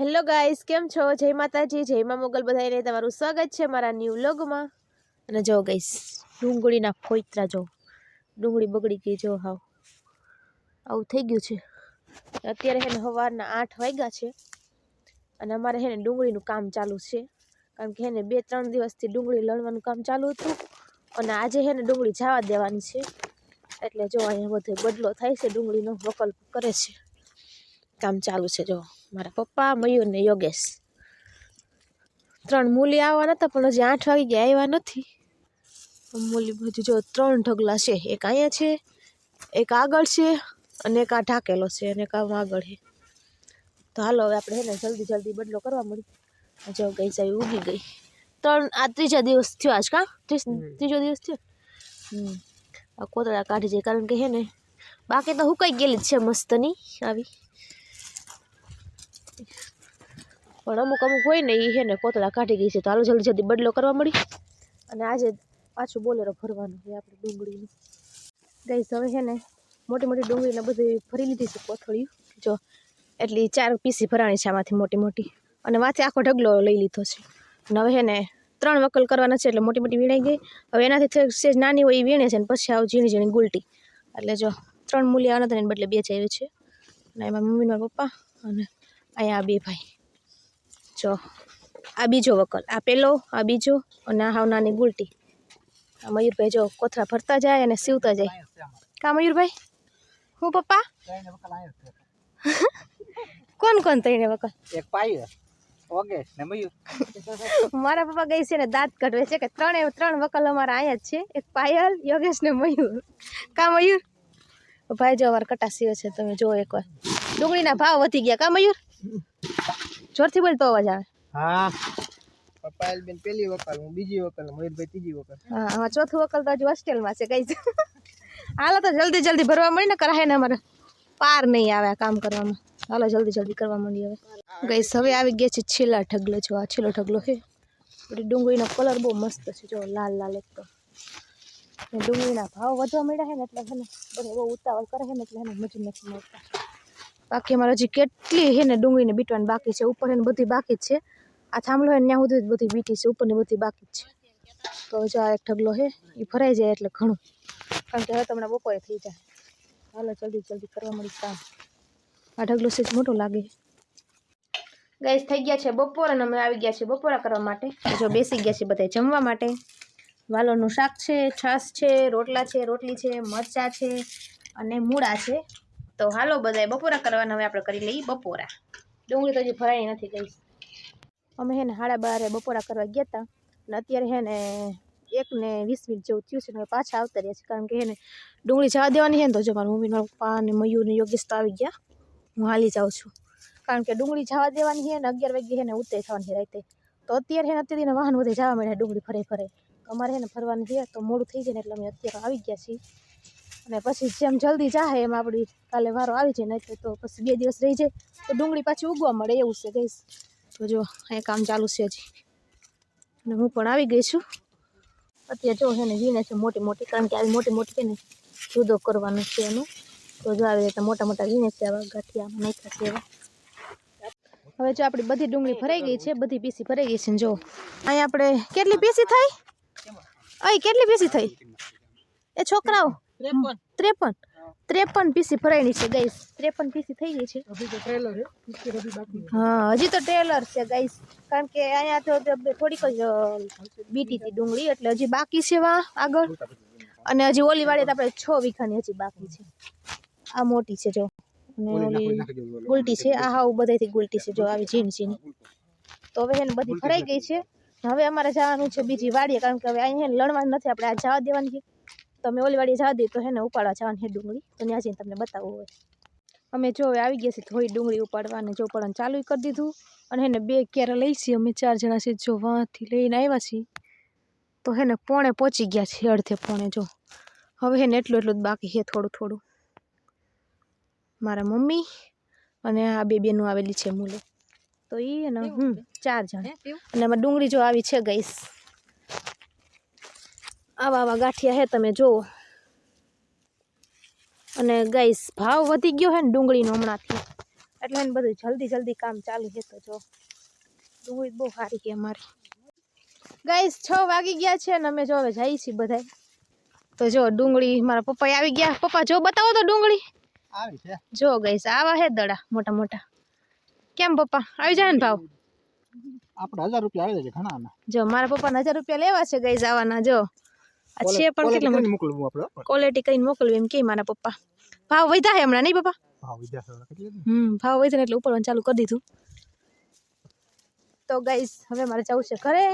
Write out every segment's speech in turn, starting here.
Hello guys કેમ છો? જય માતાજી, જય મા મોગલ બધાને તમારું સ્વાગત છે મારા ન્યૂ વ્લોગમાં અને જો ગાઈસ ડુંગળીના ફોઈતરા જો, ડુંગળી બગડી ગઈ જો હાવ. આવું થઈ ગયું છે. અત્યારે હેને સવારના આઠ વાગ્યા છે અને અમારે હેને ડુંગળીનું કામ ચાલુ છે. કારણ કે હેને બે ત્રણ દિવસથી ડુંગળી લણવાનું કામ ચાલુ હતું અને આજે હેને ડુંગળી જવા દેવાની છે. એટલે જો અહીંયા બધો બદલો થાય છે, ડુંગળીનો વકલ કરે છે. કામ ચાલુ છે જો. મારા પપ્પા મયુર ને યોગેશ. ત્રણ મૂલી આવવાના હતા પણ હજી આઠ વાગી ગયા આવ્યા નથી. મૂલી બધું જો ત્રણ ઢગલા છે. એક અહીંયા છે એક આગળ છે અને એક આ ઢાકેલો છે અને એક આમ આગળ છે. તો હાલો હવે આપણે હે ને જલ્દી જલ્દી બદલો કરવા મળી. જો ગઈ સાહેબ ઉગી ગઈ. ત્રણ આ ત્રીજા દિવસ થયો આજ કા? ત્રીસ ત્રીજો દિવસ થયો? હમ. આ કોતરા કાઢી જાય કારણ કે હે ને બાકી તો હુકાઈ ગયેલી જ છે મસ્તની આવી. પણ અમુક અમુક હોય ને એ છે ને કોતરા કાઢી ગઈ છે. તો હાલો જલ્દી જલ્દી બદલો કરવા મળી. અને આજે પાછું બોલેરો ભરવાનું છે આપણે ડુંગળીનું. ગઈ હવે છે ને મોટી મોટી ડુંગળીને બધી ભરી લીધી છે કોથળીઓ. જો, એટલી ચાર પીસી ભરાણી છે આમાંથી મોટી મોટી. અને માથે આખો ઢગલો લઈ લીધો છે. અને હવે છે ને ત્રણ વકલ કરવાના છે એટલે મોટી મોટી વીણાઈ ગઈ. હવે એનાથી સેજ નાની હોય એ વીણે છે અને પછી આવ ઝીણી ઝીણી ગુલટી. એટલે જો, ત્રણ મૂલી આવવાના હતા એને બદલે બે જ આવ્યું છે. અને એમાં મમ્મી પપ્પા અને અહીંયા બે ભાઈ. જો આ બીજો વકલ આ પેલો આ બીજો અને આ હાવ નાની ગુલટી આ મયુરભાઈ જો કોથળા ભરતા જાય અને સીવતા જાય. કા મયુરભાઈ? હું પપ્પા? કોણ કોણ તઈને વકલ? એક પાય ઓગે ને મયુર. મારા પપ્પા ગઈ છે ને દાંત કાઢવે. છે કે ત્રણે ત્રણ વકલ અમારા અહીંયા જ છે. એક પાયલ યોગેશ ને મયુર. કા મયુર? ભાઈ જો અમારા કટા સીવે છે તમે જો એકવાર. ડુંગળીના ભાવ વધી ગયા. કા મયુર? જોરથી બોલ તો અવાજ આવે. હા. પપાયલ બેન પેલી વકલ હું બીજી વકલ મયુરભાઈ ત્રીજી વકલ હા આમાં ચોથું વકલ તો હજુ હોસ્ટેલમાં છે કઈ હાલો તો જલ્દી જલ્દી ભરવા મળી ને કરાય ને અમારે. પાર નહીં આવે આ કામ કરવામાં. હાલો જલ્દી જલ્દી કરવા માંડી હવે. ગઈ હવે આવી ગયા છે છેલ્લા ઢગલો જો આ છેલ્લો ઢગલો છે. પછી ડુંગળીનો કલર બહુ મસ્ત છે જો લાલ લાલ એકદમ તો. ડુંગળીના ભાવ વધવા મળ્યા છે ને એટલે છે ને બધે બહુ ઉતાવળ કરે છે ને એટલે એને મજૂર નથી મળતા. બાકી અમારે હજી કેટલી છે ને ડુંગળીને બીટવાની બાકી છે. ઉપર એને બધી બાકી છે. આ થાંભલો હોય ત્યાં સુધી બધી બીટી છે. ઉપરની બધી બાકી છે. તો જો આ એક ઢગલો છે એ ભરાઈ જાય એટલે ઘણું. કારણ કે હવે તમને બપોરે થઈ જાય. હાલો, જલ્દી જલ્દી કરવા મળી કામ. આ ઢગલો સેજ મોટો લાગે. ગેસ થઈ ગયા છે બપોર અને અમે આવી ગયા છે બપોરા કરવા માટે. જો બેસી ગયા છે બધા જમવા માટે. વાલોનું શાક છે, છાશ છે, રોટલા છે, રોટલી છે, મરચાં છે અને મૂળા છે. તો હાલો બધા બપોરા કરવાના હવે આપણે કરી લઈએ બપોરા. ડુંગળી તો હજી ભરાઈ નથી ગઈ. અમે હે ને હાડા બારે બપોરા કરવા ગયા હતા અને અત્યારે હે ને એક ને વીસ મિનિટ જેવું થયું છે, ને પાછા આવતા રહ્યા છે, કારણ કે હે ને ડુંગળી જવા દેવાની હે ને તો જો મારા મમ્મી મારા પપ્પા અને મયુર ને યોગેશ આવી ગયા. હું હાલી જાઉં છું. કારણ કે ડુંગળી જવા દેવાની છે ને અગિયાર વાગે છે ને ઉતરે થવાની રાતે. તો અત્યારે હે ને અત્યારે વાહન વધે જવા મળ્યા ડુંગળી ફરે ફરે અમારે હે ને ફરવાની છે તો મોડું થઈ જાય ને એટલે અમે અત્યારે આવી ગયા છીએ. અને પછી જેમ જલ્દી જાહે એમ આપણી કાલે વારો આવી જાય નહીં તો પછી બે દિવસ રહી જાય, તો ડુંગળી પાછી ઉગવા મળે એવું છે ગઈશ તો જો અહીંયા કામ ચાલુ છે હજી. અને હું પણ આવી ગઈ છું. અત્યારે જો છે ને વીણે છે મોટી મોટી, કારણ કે આવી મોટી મોટી છે ને જુદો કરવાનો છે એનું. તો જો આવી રીતે મોટા મોટા વીણે છે આવા ગાંઠિયામાં નાખ્યા છે એવા. હવે જો આપણી બધી ડુંગળી ભરાઈ ગઈ છે, બધી પીસી ભરાઈ ગઈ છે જો. અહીંયા આપણે કેટલી પીસી થઈ? અહીં કેટલી પીસી થઈ? એ છોકરાઓ ત્રેપન. ત્રેપન. પીસી ભરાયની છે ગાઈસ. ત્રેપન પીસી થઈ ગઈ છે. હા હજી તો ટ્રેલર છે ગાઈસ. કારણ કે અહીંયા તો થોડીક જ બીટી હતી ડુંગળી એટલે હજી બાકી છે વા આગળ. અને હજી ઓલી વાળી આપણે છ વીઘાની હજી બાકી છે. આ મોટી છે જો. ગુલટી છે. આ હાવ બધાથી ગુલટી છે જો આવી જીન ઝીણ તો હવે એને બધી ભરાઈ ગઈ છે. હવે અમારે જવાનું છે બીજી વાડીએ કારણ કે હવે અહીંયા લણવાનું નથી. આપણે આ જવા દેવાની છે. તો અમે ઓલી વાડીએ જવા તો હે ને ઉપાડવા જવાની છે ડુંગળી. તો ત્યાં જઈને તમને બતાવવું હોય અમે જો હવે આવી ગયા છીએ થોડી ડુંગળી ઉપાડવા અને જો ઉપાડવાનું ચાલુ કરી દીધું. અને હેને બે ક્યારે લઈ છીએ અમે ચાર જણા છીએ. જો વાંથી લઈને આવ્યા છીએ. તો હે ને પોણે પહોંચી ગયા છીએ અડધે પોણે જો. હવે હે ને એટલું એટલું જ બાકી છે થોડું થોડું. મારા મમ્મી અને આ બે બેનું આવેલી છે મૂલે. તો એ અને હું ચાર જણ. અને એમાં ડુંગળી જો આવી છે ગઈશ આવા આવા ગાંઠિયા હે તમે જુઓ. અને ગાઈસ ભાવ વધી ગયો હે ને ડુંગળીનો હમણાંથી. એટલે એને બધું જલ્દી જલ્દી કામ ચાલુ છે તો જો. ડુંગળી બહુ સારી કે અમારી. ગાઈસ છ વાગી ગયા છે ને અમે જો હવે જઈએ છીએ બધા તો જો ડુંગળી મારા પપ્પા આવી ગયા. પપ્પા જો બતાવો તો ડુંગળી. આવી છે. જો ગઈસ આવા હે દડા મોટા મોટા. કેમ પપ્પા આવી જાય ને ભાવ? આપણે હજાર રૂપિયા આવી જાય ઘણા જો મારા પપ્પાને હજાર રૂપિયા લેવા છે ગઈસ આવવાના જો. આ છે પણ કેટલા મોટા? મોકલવું આપણે ક્વોલિટી કઈ મોકલવી એમ કે મારા પપ્પા. ભાવ વધ્યા હે હમણાં નહીં પપ્પા? ભાવ વધ્યા છે કેટલી હમ ભાવ વધ્યા એટલે ઉપરવાનું ચાલુ કરી દીધું. તો ગાઈસ હવે મારે જવું છે ઘરે.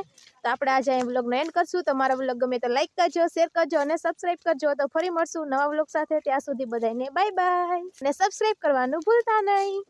તો આપણે આજે અહીં બ્લોગનો એન્ડ કરશું. તો મારા બ્લોગ ગમે તો લાઈક કરજો શેર કરજો અને સબસ્ક્રાઇબ કરજો. તો ફરી મળશું નવા બ્લોગ સાથે. ત્યાં સુધી બધાને બાય બાય અને સબસ્ક્રાઈબ કરવાનું ભૂલતા નહીં.